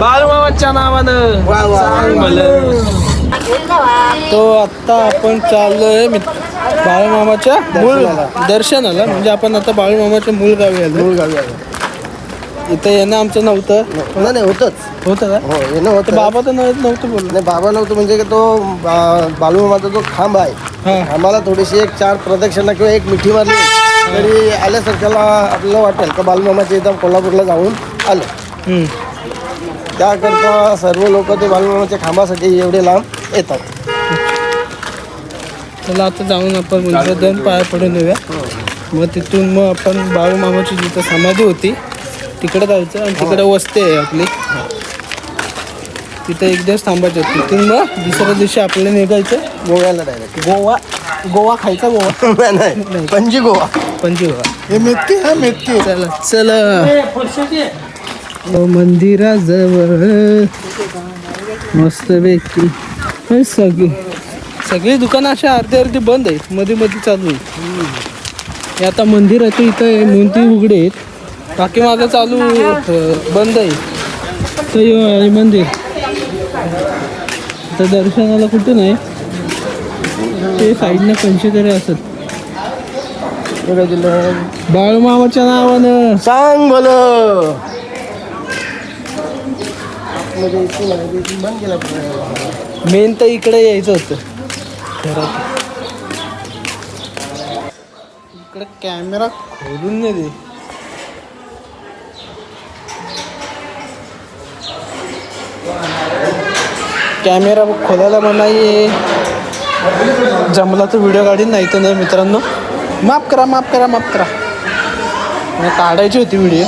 बाळूमामाच्या नावानं. तो आता आपण चाललोय बाळूमामाच्या मूळ दर्शनाला. म्हणजे आपण आता बाळूमामाच्या मूळ गावी आलो मूळ गावी आलो इथं येणं आमचं नव्हतं. नाही नाही होतच. होतं का? हो येणं तर होतं बाबा तर नव्हतं नव्हतं बोललं. नाही बाबा नव्हतं म्हणजे की तो बा- बालूमामाचा जो खांब आहे. खांबाला थोडीशी एक चार प्रदक्षिणा किंवा एक मिठी मारली तरी आल्यासारख्याला आपल्याला वाटेल. का बालूमामाच्या इथं कोल्हापूरला जाऊन आलं. त्याकरता सर्व लोक ते बालूमामाच्या खांबासाठी एवढे लांब येतात. चला आता जाऊन आपण मंदिरात जाऊन पाया पडून येऊया. मग तिथून मग आपण बाळूमामाची जिथं समाधी होती तिकडे जायचं आणि तिकडे वस्ती आहे आपली. तिथं एक दिवस थांबायचं. तिथून मग दुसऱ्या दिवशी आपल्याला निघायचं. गोव्याला डायरेक्ट गोवा गोवा खायचा गोवा? नाही पणजी गोवा. पणजी गोवा. हे मेथी हा मेथी चला चला. हो, मंदिराजवळ. मस्त व्यक्ती सगळी सगळी दुकानं अशी अर्धी अर्धी बंद आहेत मध्ये मध्ये चालू आहे हे आता मंदिराच्या इथं आहे म्हणून ती उघडे आहेत. बाकी मागं चालू बंद आहे. तर हे आहे मंदिर. तर दर्शनाला कुठं नाही. ते साईडनं पंचेतरी असत. बाळूमामाच्या नावानं. सांग भलं बंद केला. मेन तर इकडे यायचं होतं. घरात. इकडे कॅमेरा खोलून नाही दे. कॅमेरा खोलायला आहे जमला तर व्हिडिओ काढीन नाही तर नाही मित्रांनो. माफ करा माफ करा माफ करा. काढायची होती व्हिडिओ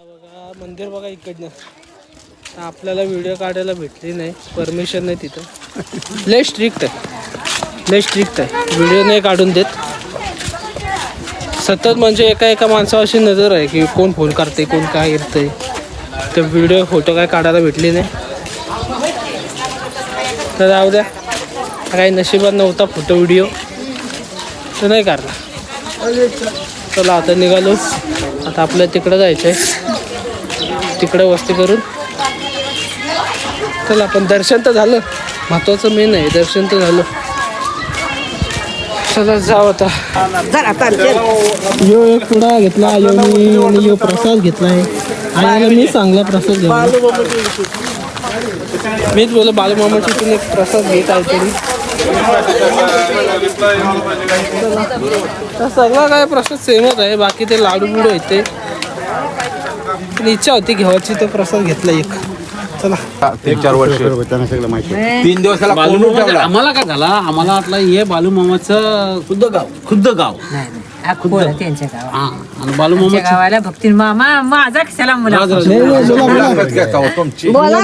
बघा मंदिर बघा इकडनं. आपल्याला व्हिडिओ काढायला भेटली नाही. परमिशन नाही तिथं. लय स्ट्रिक्ट आहे. लय स्ट्रिक्ट आहे. व्हिडिओ नाही काढून देत. सतत म्हणजे एका एका माणसावर अशी नजर आहे की कोण फोन करते कोण काय येतंय. तर व्हिडिओ फोटो काय काढायला भेटले नाही. तर जाऊ द्या. काही नशिबात नव्हता फोटो व्हिडिओ तर नाही काढला. चला आता निघालो आता आपल्याला तिकडं जायचं आहे तिकडं वस्ती करून. चला आपण दर्शन तर झालं. महत्वाचं मेन आहे दर्शन तर झालं. चला जाऊ आता. यो एक पुडा घेतला यो मी आणि यो प्रसाद घेतला आहे आणि मी चांगला प्रसाद घेतला मीच बोल बालमामाची इथून एक प्रसाद घेत आहे तरी. तर सगळा काय प्रसाद सेमच आहे बाकी ते लाडू बिडू आहेत ते. पण इच्छा होती घेवायची तर प्रसाद घेतला एक. चला. एक चार वर्ष. तीन दिवस त्याला बालू कोंडून मामाचं- ठेवला आम्हाला काय झाला? आम्हाला वाटलं हे बालू मामाचं खुद्द गाव. खुद्द गाव. अकोला त्यांच्या गावात. हा आणि बालू त्यांच्या मामाचं गावाला भक्ती मामा माझा कशाला मुला नाही, नाही, बोला, बोला. तुमची? बोला.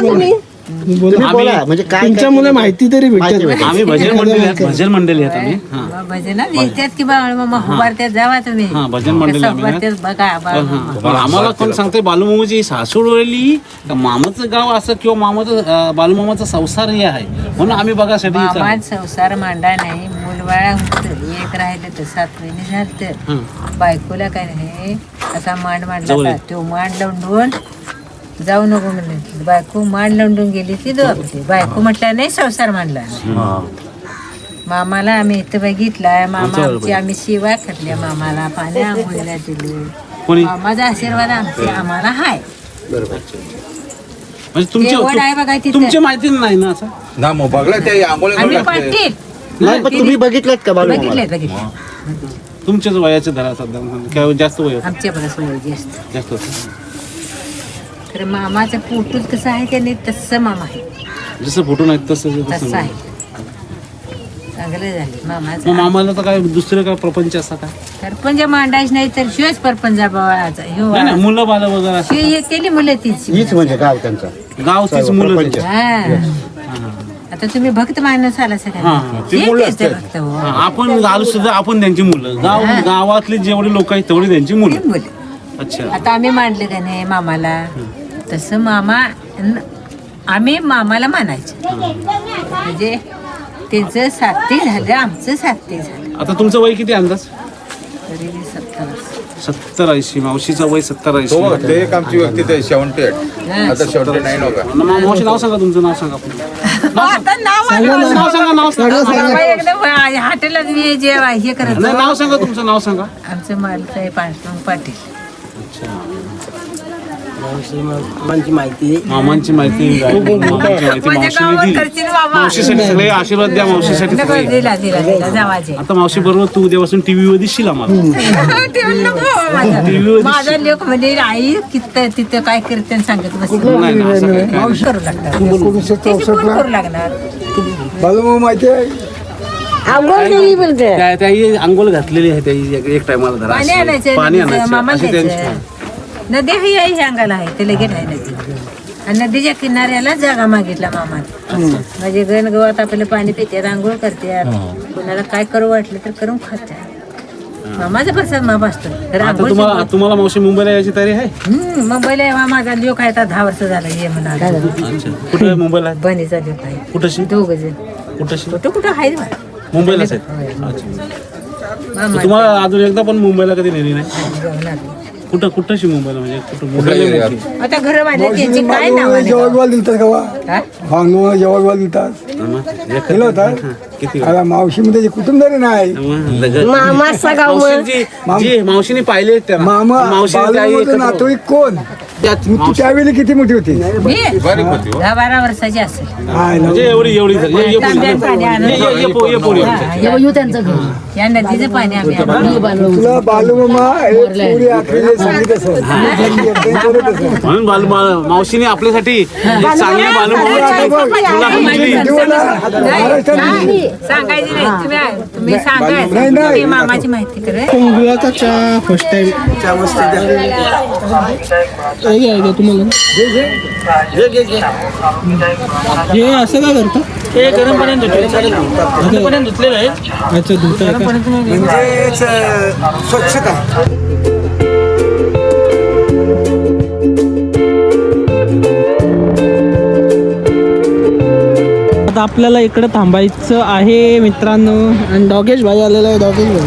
आम्ही म्हणजे तुमच्या मुले माहिती तरी भेटते. आम्ही भजन मंडळी आहेत. भजन मंडळी आहेत आम्ही. हा. येतात की मामा उभारत्यात जावा तुम्ही. हा, भजन मंडळी कसं आम्ही उभारत्यात बघा बाळ मामा. पण आम्हाला कोण सांगते बालू मामाची सासूड वळली का मामाचं गाव असं किंवा मामाचं अं, बालू मामाचा संसार हे आहे. म्हणून आम्ही बघासाठी इथं. संसार मांडा नाही. मुलबाळा होत एक राहिलं तर सात महिने झालं हं. बायकोला काय नाही. असा मांड मांडला जवळ. तो मांड लंडून जाऊ नको म्हणले. बायको मांड लंडून गेली ती दो बायको म्हटल्या नाही संसार मांडला. मामाला आम्ही इथं बघितलाय. मामा आमची आम्ही शिवा खाल्ल्या मामाला. पाणी आंघोळीला दिले. मामाचा आशीर्वाद आमचे. आम्हाला हाय. म्हणजे आहे बघा तिथं. तुमची माहिती नाही ना असं? ना मग बघला ते आंबोळे आम्ही बघला. ते. पाटील तुम्ही बघितलं का बघितले बघितले तुमच्याच वयाचे धरा सध्या किंवा जास्त वय होतं? आमच्या सोय जास्त. जास्त होतं. खरं मामाचं पोटूत कसं आहे त्याने तसं मामा आहे. जसं फोटो नाही तसं आहे. चांगलं झाले मामाचं मामाला तर काय दुसरं काय प्रपंच असा काय? सरपंच मांडायच नाही तर शिवच परपंचा नाही मुलं बाल वगैरे हे केली मुलं तीच. हीच म्हणजे गाव त्यांचा. गाव तीच मुलं. हा. आता तुम्ही भक्त माणूस आला सगळ्यांना. ती हे. आपण घालू सुद्धा आपण त्यांची मुलं. गाव गावातली जेवढी लोक आहेत तेवढी त्यांची मुलं. मुलं. अच्छा. आता आम्ही मांडले का नाही मामाला? तसं मामा आम्ही मामाला मानायचं म्हणजे त्यांचं साथी झालं आमचं साथी झालं. आता तुमचं वय किती अंदाज? तरी सत्तर वर्ष. सत्तर ऐंशी मावशीचं वय सत्तर ऐंशी. तो ते एक आमची व्यक्ती ते सेवन्टी एट आता सेवन्टी नाईन होगा मा- मावशी नाव सांगा तुमचं नाव सांगा आपलं. आता नाव नाव सांगा नाव सांगा. बाबा एकदम हॉटेलात ये जेवा हे करत नाही नाव सांगा तुमचं नाव सांगा. आमचं मालक पांडुरंग पाटील. मामांची माहिती. मामांची मावशीने दिली मावशीसाठी सगळे आशीर्वाद द्या मावशीसाठी नको, सगळे. दिला दिला दिला जावाचे आता मावशी बरोबर तू उद्यापासून टीव्ही वर दिसशील आम्हाला. नको. माझा लोक म्हणजे आई तिथं तिथं काय करते आणि सांगत बस नाही नाही, असं काही नाही. करू लागणार. त्याची कोण करू लागणार? बालू माहिती आहे? त्या त्याही अंघोळ घातलेली आहे त्याही एक- एक टायमाला धरा पाणी. आणायचं पाणी आणायचं अशी त्यांची नदी ही ह्या अंगाला आहे ते लगेच आहे नदी. आणि नदीच्या किनाऱ्याला जागा मागितला मामाने. म्हणजे गणगवात आपल्याला पाणी पितात आंघोळ करतात कोणाला काय करू वाटलं तर करून खातात मामाचा प्रसाद माप असतो. तुम्हाला मावशी मुंबईला यायची तयारी आहे? मुंबईला आहे मामाचा लोक आहे आता दहा वर्ष झाला ये म्हणा कुठे मुंबईला? बनीचा लोक आहे. कुठंशी? दोघ जण. कुठं कुठं आहे. मुंबईलाच अच्छा. मामा तुम्हाला अजून एकदा पण मुंबईला कधी नेली नाही? आलो. कुठं कुठंशी मुंबईला? म्हणजे कुठं मुंबईला मोठी. आता घर बांधले त्यांची काय नाव आहे? जेवण दिलतात हा? दिलतात. मग एक- केलं होतं? हा, किती आता मावशीमध्ये कुटुंबदारी नाही. मावशीची जी मावशीने पाहिले त्यांना मामा एकत्र- नातोई कोण? मग तू त्यावेळी किती मोठी होती? मी? बारीक होती हो. दहा बारा वर्षाची असेल. म्हणजे एवढी एवढी झाली. ये- ये पुढे. तांब्यात पाणी आणून. ये- ये- ये पो- ये पुढे. या नदीचं पाणी आम्ही आणलं. तुला बालूमामा पुरी आखरीने सांगित असेल एकदम करत असेल. म्हणून बालू मावशीने आपल्यासाठी एक चांगली बालू आता बघ, जीवनाला महाराष्ट्रात सांगायची नाही. तुम्ही तुम्ही नाही, सांगायचं नाही. तुम्ही मामाची माहिती करे. First time. हे आहे का तुम्हाला? हे असं का करता? हे गरम पाण्यात धुतलेलं गरम पाण्यात धुतलेलं आहे. अच्छा धुता म्हणजे स्वच्छता आता आपल्याला इकडे थांबायचं आहे मित्रांनो. आणि डॉगेश भाई आलेला आहे डॉगेश भाई.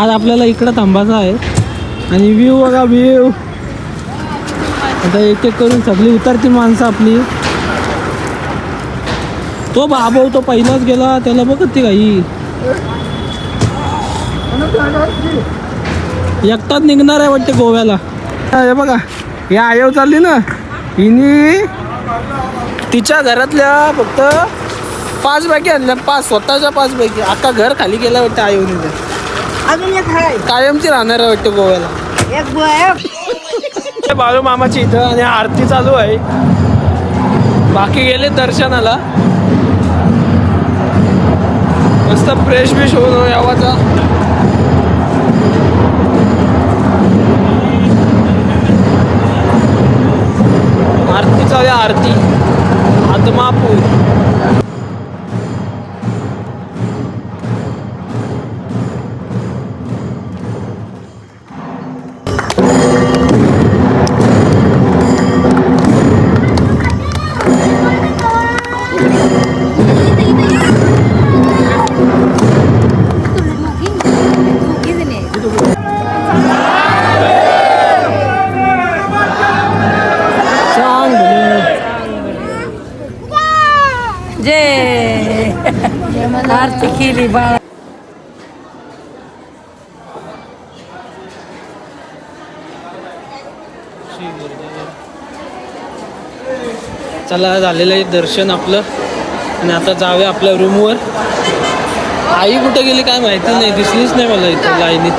आज आपल्याला इकडं थांबायचं आहे. आणि व्ह्यू बघा व्ह्यू आता एक एक करून सगळी उतरती माणसं आपली. तो बाबो तो पहिलाच गेला त्याला बघत ती काही. एकटाच निघणार आहे वाटते गोव्याला. हे बघा हे आयव चालली ना. हिनी तिच्या घरातल्या फक्त पाच बॅगी आणल्या पाच स्वतःच्या पाच बॅगी. आता घर खाली गेला वाटतं आयोने. अजून एक आहे कायमची राहणार आहे वाटतं गोव्याला. एक बाळू मामाची इथं आणि आरती चालू आहे. बाकी गेले दर्शनाला. मस्त फ्रेश बिश होऊन यावाचा आरती चालू आहे आरती. आरती केली बाळा चला झालेलं आहे दर्शन आपलं. आणि आता जावे आपल्या रूमवर आई कुठे गेली काय माहिती नाही दिसलीच नाही मला इथं लाईनीत.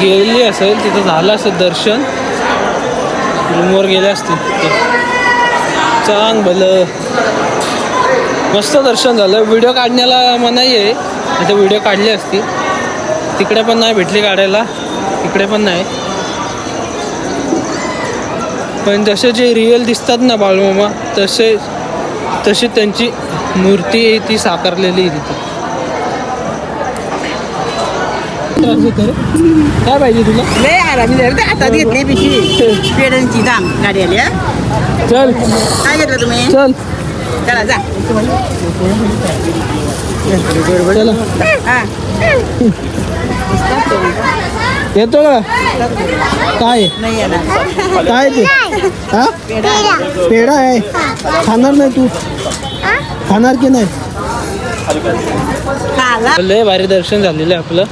गेली असेल तिथं झालं असेल दर्शन. रूमवर गेले असतील तिथं. चांग भलं. मस्त दर्शन झालं. व्हिडिओ काढण्याला मनाई आहे आता व्हिडिओ काढली असती. तिकडे पण नाही भेटली काढायला. तिकडे पण नाही. पण जसे जे रिअल दिसतात ना बाळूमामा तसे तशी त्यांची मूर्ती आहे ती साकारलेली आहे तिथे. काय पाहिजे तुला? लय आरामी हातात घेतली पिशवी. पेडांची दाम गाडी आली? चल. काय घेतलं तुम्ही? चल. चला जा. चला. हा. येतो का? काय? नाही येणार. काय ते? हा? पेढा आहे. खाणार नाही तू. खाणार की नाही? खाला. लय भारी दर्शन झालेलं आहे आपलं.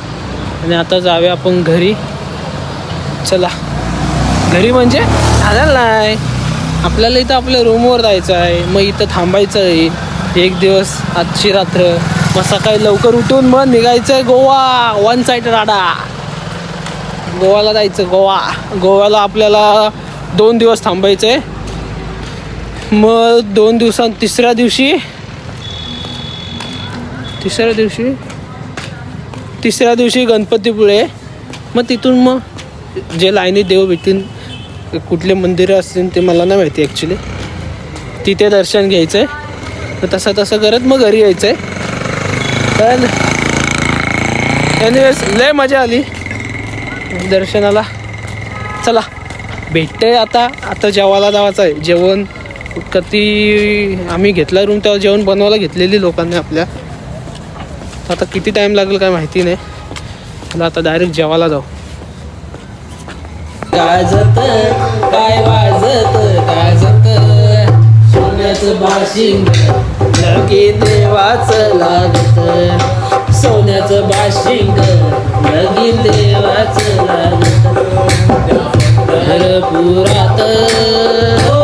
आणि आता जाऊया आपण घरी. चला. घरी म्हणजे? झालं नाही. आपल्याला इथं आपल्या रूमवर जायचं आहे. मग इथं थांबायचं आहे. एक दिवस आजची रात्र. मग सकाळी लवकर उठून मग निघायचं आहे गोवा. वन साईड राडा. गोवाला जायचं गोवा. गोव्याला आपल्याला दोन दिवस थांबायचं आहे मग दोन दिवसां तिसऱ्या दिवशी तिसऱ्या दिवशी तिसऱ्या दिवशी गणपतीपुळे. मग तिथून मग जे लाईनीत देव भेटतील कुठले मंदिरं असतील ते मला नाही माहिती ॲक्च्युली तिथे दर्शन घ्यायचं आहे तर तसं तसं करत मग घरी यायचं आहे पण एनिवेज लय मजा आली. दर्शनाला. चला भेटते आता. आता जेवायला जावाचं आहे. जेवण कधी आम्ही घेतला रूम तेव्हा जेवण बनवायला घेतलेली लोकांनी आपल्या. आता किती टाईम लागेल काय माहिती नाही. आता डायरेक्ट जेवायला जाऊ. गाजत काय वाजत गाजत. सोन्याचं बाशिंग लगे देवाचं लागत. सोन्याचं बाशिंग लगे देवाचं लागत. पंढरपुरात हो,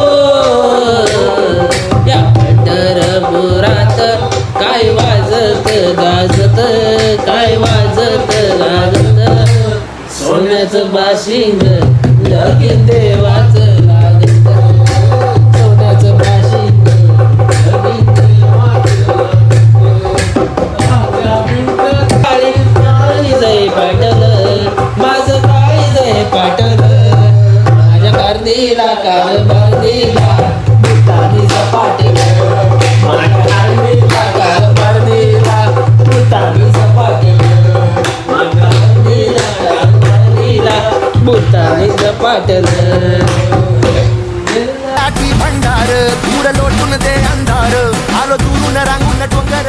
या पंढरपुरात काय वाजत गाजत काय वाजत गाजत सोन्याचं बाशिंग लागत. सोन्याचं बाशिंग पाटल काळी जय पाटल. माझ्या कार्दीला काल बार्दीला भूतानी బుతాయిల పాటలు. భండారు దూడలోటున్నదే అందారు. ఆలో దూరున్న రంగున్న డొంగర